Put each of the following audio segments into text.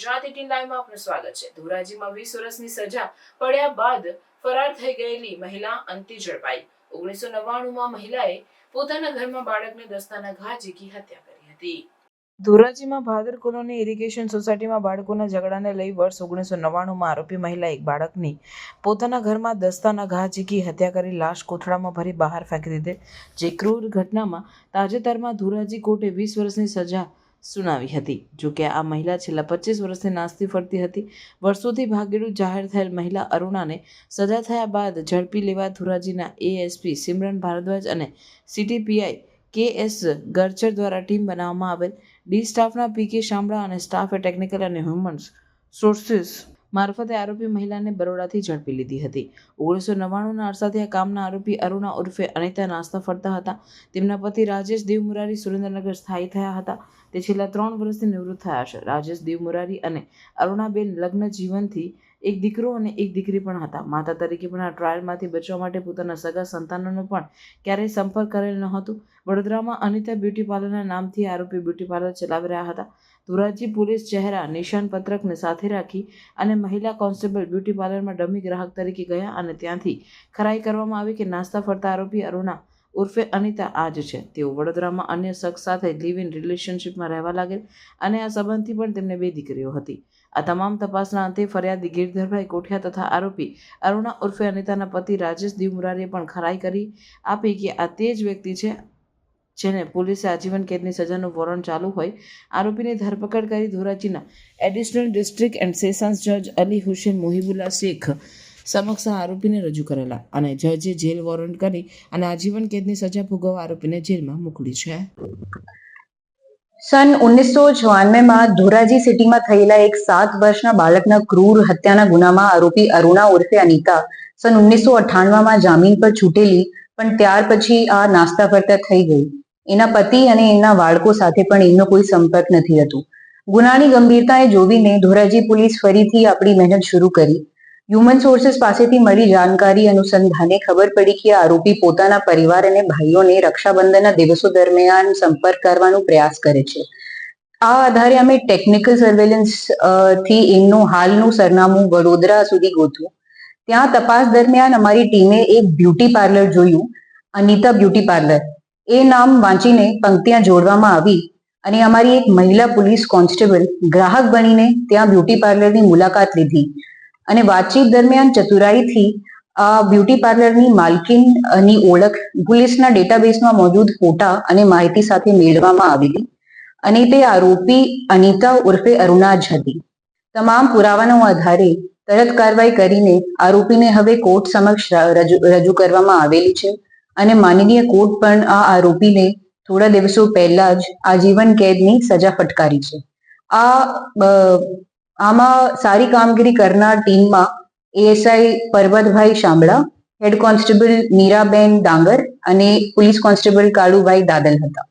Gujarati tin લાઈવમાં આપનું સ્વાગત છે. ધોરાજીમાં વીસ વર્ષની સજા પડ્યા બાદ ફરાર થઈ ગયેલી મહિલા અંતે ઝડપાઈ. ઓગણીસો નવ્વાણુંમાં મહિલાએ પોતાના ઘરમાં બાળકને દસ્તાના ઘા ઝીકી હત્યા કરી હતી. ધોરાજીમાં ભાદર કોલોની ઇરિગેશન સોસાયટીમાં બાળકોના ઝઘડાને લઈ વર્ષ ઓગણીસો નવ્વાણુંમાં આરોપી મહિલા એક બાળકની પોતાના ઘરમાં દસ્તાના ઘા ઝીકી હત્યા કરી લાશ કોથળામાં ભરી બહાર ફેંકી દીધી. જે ક્રૂર ઘટનામાં તાજેતરમાં ધોરાજી કોર્ટે વીસ વર્ષની સજા સુનાવી હતી. જોકે આ મહિલા છેલ્લા પચીસ વર્ષથી નાસ્તી ફરતી હતી. વર્ષોથી ભાગેડું જાહેર થયેલ મહિલા અરુણાને સજા થયા બાદ ઝડપી લેવા ધોરાજીના એએસપી સિમરન ભારદ્વાજ અને સીટીપીઆઈ કે એસ ગર્ચર દ્વારા ટીમ બનાવવામાં આવેલ. ડી સ્ટાફના પી કે શામળા અને સ્ટાફે ટેકનિકલ અને હ્યુમન્સ સોર્સિસ મારફતે આરોપી મહિલાને બરોડાથી ઝડપી લીધી હતી. ઓગણીસો નવ્વાણુંના અરસાથી આ કામના આરોપી અરુણા ઉર્ફે અનિતા નાસ્તા ફરતા હતા. તેમના પતિ રાજેશ દેવ મુરારી સુરેન્દ્રનગર સ્થાયી થયા હતા. તે છેલ્લા ત્રણ વર્ષથી નિવૃત્ત થયા છે. રાજેશ દેવમુરારી અને અરુણાબેન લગ્ન જીવનથી એક દીકરો અને એક દીકરી પણ હતા. માતા તરીકે પણ આ ટ્રાયલમાંથી બચવા માટે પોતાના સગા સંતાનોનો પણ ક્યારેય સંપર્ક કરેલ ન હતો. વડોદરામાં અનિતા બ્યુટી પાર્લરના નામથી આરોપી બ્યુટી પાર્લર ચલાવી રહ્યા હતા. ધોરાજી પોલીસ ચહેરા, નિશાન પત્રકને સાથે રાખી અને મહિલા કોન્સ્ટેબલ બ્યુટી પાર્લરમાં ડમી ગ્રાહક તરીકે ગયા અને ત્યાંથી ખરાઈ કરવામાં આવી કે નાસ્તા ફરતા આરોપી અરુણા ઉર્ફે અનિતા આ જ છે. તેઓ વડોદરામાં અન્ય શખ્સ સાથે લિવ ઇન રિલેશનશિપમાં રહેવા લાગેલ અને આ સંબંધથી પણ તેમને બે દીકરીઓ હતી. આ તમામ તપાસના અંતે ફરિયાદી ગિરધરભાઈ કોઠિયા તથા આરોપી અરુણા ઉર્ફે અનિતાના પતિ રાજેશ દીવ મુરારીએ પણ ખરાઈ કરી આપી કે આ તે જ વ્યક્તિ છે જેને પોલીસે આજીવન કેદની સજાનું વોરંટ ચાલુ હોય, આરોપીની ધરપકડ કરી ધોરાજીના એડિશનલ ડિસ્ટ્રિક્ટ એન્ડ સેશન્સ જજ અલી હુસેન મોહિબુલ્લા શેખ સમક્ષ આરોપીને રજૂ કરેલા અને જજે જેલ વોરંટ કરી અને આજીવન કેદની સજા ભોગવવા આરોપીને જેલમાં મોકલી છે. સન ઓગણીસો ચોરાનવેમાં ધોરાજી સિટીમાં થયેલા એક સાત વર્ષના બાળકના ક્રૂર હત્યાના ગુનામાં આરોપી અરુણા ઉર્ફે અનિતા સન ઓગણીસો અઠાણવામાં જામીન પર છૂટેલી, પણ ત્યાર પછી આ નાસ્તા ફરતા થઈ ગઈ. એના પતિ અને એના બાળકો સાથે પણ એમનો કોઈ સંપર્ક નથી હતો ગુનાની ગંભીરતાએ જોવીને ધોરાજી પોલીસ ફરીથી આપણી મહેનત શરૂ કરી. હ્યુમન સોર્સિસ પાસેથી મળી જાણકારી અનુસંધાને ખબર પડી કે આરોપી પોતાના પરિવાર અને ભાઈઓને રક્ષાબંધનના દિવસો દરમિયાન સંપર્ક કરવાનો પ્રયાસ કરે છે. આ આધારે અમે ટેકનિકલ સર્વેલન્સથી એમનું હાલનું સરનામું વડોદરા સુધી ગોઠવ્યું. ત્યાં તપાસ દરમિયાન અમારી ટીમે એક બ્યુટી પાર્લર જોયું, અનિતા બ્યુટી પાર્લર. એ નામ વાંચીને પંક્તિયા જોડવામાં આવી અને અમારી એક મહિલા પોલીસ કોન્સ્ટેબલ ગ્રાહક બનીને ત્યાં બ્યુટી પાર્લરની મુલાકાત લીધી. અને વાતચીત દરમિયાન ચતુરાઈથી આ બ્યુટી પાર્લરની માલકીનની ઓળખ પોલીસના ડેટાબેઝમાં મોજૂદ ફોટા અને માહિતી સાથે મેળવવામાં આવેલી અને તે આરોપી અનિતા ઉર્ફે અરુણા જ હતી. તમામ પુરાવાના આધારે તરત કાર્યવાહી કરીને આરોપીને હવે કોર્ટ સમક્ષ રજૂ કરવામાં આવેલી છે. અને માનનીય કોર્ટ પણ આ આરોપીને થોડા દિવસો પહેલા જ આજીવન કેદની સજા ફટકારી છે. આ આમાં સારી કામગીરી કરનાર ટીમમાં એએસઆઈ પર્વતભાઈ શામળા, હેડ કોન્સ્ટેબલ મીરાબેન ડાંગર અને પોલીસ કોન્સ્ટેબલ કાળુભાઈ દાદલ હતા.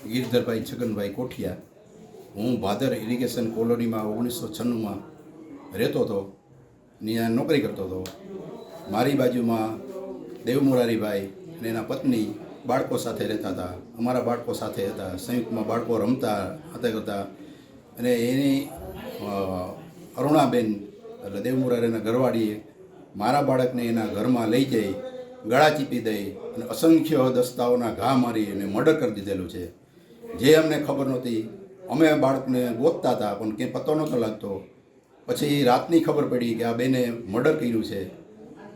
ગીરધરભાઈ છગનભાઈ કોઠિયા, હું ભાદર ઇરિગેશન કોલોનીમાં ઓગણીસો છન્નુંમાં રહેતો હતો નોકરી કરતો હતો. મારી બાજુમાં દેવમુરારીભાઈ અને એના પત્ની બાળકો સાથે રહેતા હતા. અમારા બાળકો સાથે હતા. સંયુક્તમાં બાળકો રમતા હતા કરતા. અને એની અરુણાબેન, એટલે દેવમુરારીના ઘરવાળીએ મારા બાળકને એના ઘરમાં લઈ જઈ, ગળા ચીપી દઈ અને અસંખ્ય દસ્તાઓના ઘા મારી અને મર્ડર કરી દીધેલું છે. જે અમને ખબર નહોતી. અમે બાળકને ગોતતા હતા, પણ કંઈ પતો નહોતો લાગતો. પછી રાતની ખબર પડી કે આ બેને મર્ડર કર્યું છે.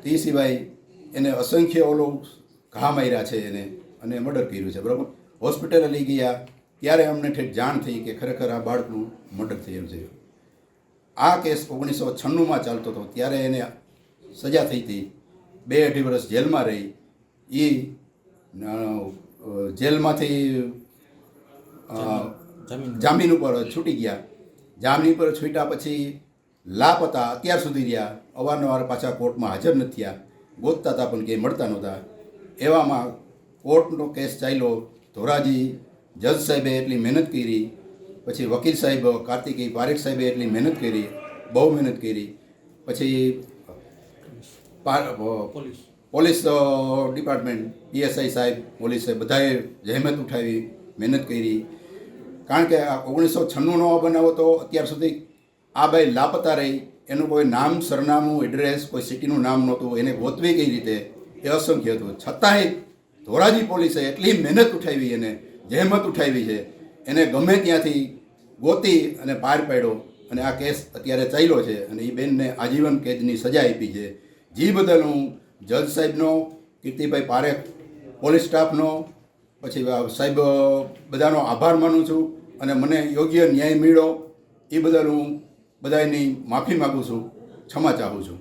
તે સિવાય એને અસંખ્ય ઓલો ઘા માર્યા છે એને અને મર્ડર કર્યું છે બરાબર? હોસ્પિટલે લઈ ગયા. ત્યારે અમને ઠેઠ જાણ થઈ કે ખરેખર આ બાળકનું મર્ડર થયેલું છે. આ કેસ ઓગણીસો છન્નુંમાં ચાલતો હતો. ત્યારે એને સજા થઈ હતી. બે અઢી વર્ષ જેલમાં રહી. એ જેલમાંથી જામીન ઉપર છૂટી ગયા. જામીન ઉપર છૂટ્યા પછી લાપતા અત્યાર સુધી રહ્યા. અવારનવાર પાછા કોર્ટમાં હાજર નથી થયા. ગોતતા હતા પણ કંઈ મળતા નહોતા. એવામાં કોર્ટનો કેસ ચાલ્યો. ધોરાજી જજ સાહેબે એટલી મહેનત કરી. પછી વકીલ સાહેબ કાર્તિકી પારેખ સાહેબે એટલી મહેનત કરી. બહુ મહેનત કરી. પછી પોલીસ. પોલીસ ડિપાર્ટમેન્ટ પીએસઆઈ સાહેબ પોલીસે બધાએ જહેમત ઉઠાવી મહેનત કરી. કારણ કે આ ઓગણીસો છન્નુંનો બનાવો તો અત્યાર સુધી આ બાઈ લાપતા રહી. એનું કોઈ નામ, સરનામું એડ્રેસ કોઈ સિટીનું નામ નહોતું, એને ગોતવી કઈ રીતે એ અસંખ્ય હતું. છતાંય ધોરાજી પોલીસે એટલી મહેનત ઉઠાવી એને જહેમત ઉઠાવી છે. એને ગમે ત્યાંથી ગોતી અને પાર પાડ્યો અને આ કેસ અત્યારે ચાલ્યો છે અને એ બેનને આજીવન કેદની સજા આપી છે. જે બદલ હું જજ સાહેબનો, કીર્તિભાઈ પારેખ, પોલીસ સ્ટાફનો, પછી સાહેબ, બધાનો આભાર માનું છું અને મને યોગ્ય ન્યાય મળ્યો. એ બદલ હું બધાની માફી માગું છું ક્ષમા ચાહું છું.